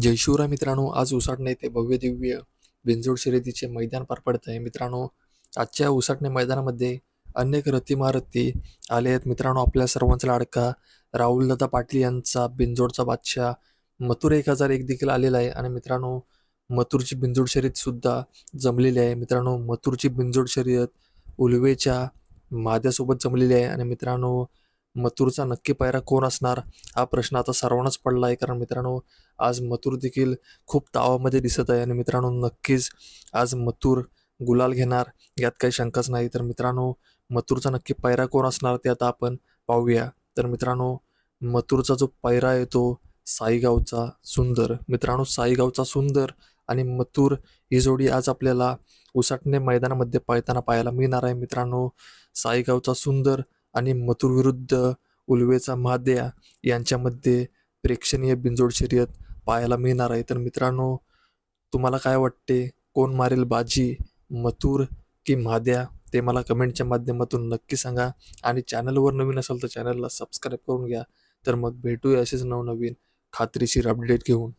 जय शिवराय मित्रांनो आज उसाटणे येथे भव्य दिव्य शर्यतीचे मैदान पार पडत आहे मित्रांनो आजच्या उसाटणे मैदानामध्ये अनेक रथीमारथी आले आहेत. मित्रांनो आपल्या सर्वांचा लाडका राहुलदादा पाटील यांचा बिंजोडचा बादशाह मथुर एक हजार एक देखील आलेला आहे. आणि मित्रांनो मथुरची बिंजोड शर्यत सुद्धा जमलेली आहे. मित्रांनो मथुरची बिंजोड शर्यत उलवेच्या माद्यासोबत जमलेली आहे. आणि मित्रांनो मथुरचा नक्की पायरा कोण असणार? हा प्रश्न आता सर्वांनाच पडला आहे कारण मित्रांनो आज मथुर देखील खूप तावामध्ये दिसत आहे. आणि मित्रांनो नक्कीच आज मथुर गुलाल घेणार. यात काही शंकाच नाही. तर मित्रांनो मथुरचा नक्की पायरा कोण असणार? ते आता आपण पाहूया. तर मित्रांनो मथुरचा जो पायरा आहे तो साईगावचा सुंदर. मित्रांनो साईगावचा सुंदर आणि मथुर ही जोडी आज आपल्याला उसाटणे मैदानामध्ये पाळताना पाहायला मिळणार आहे. मित्रांनो साईगावचा सुंदर आणि मथुर विरुद्ध उलवेचा महाद्या यांच्यामध्ये प्रेक्षणीय बिंजोड शर्यत पाहायला मिळणार आहे. तर मित्रांनो तुम्हाला काय वाटते? कोण मारेल बाजी मथुर की महाद्या? ते मला कमेंटच्या माध्यमातून नक्की सांगा. आणि चॅनलवर नवीन असेल तर चॅनलला सबस्क्राईब करून घ्या. तर मग भेटूया असेच नवनवीन खात्रीशीर अपडेट घेऊन.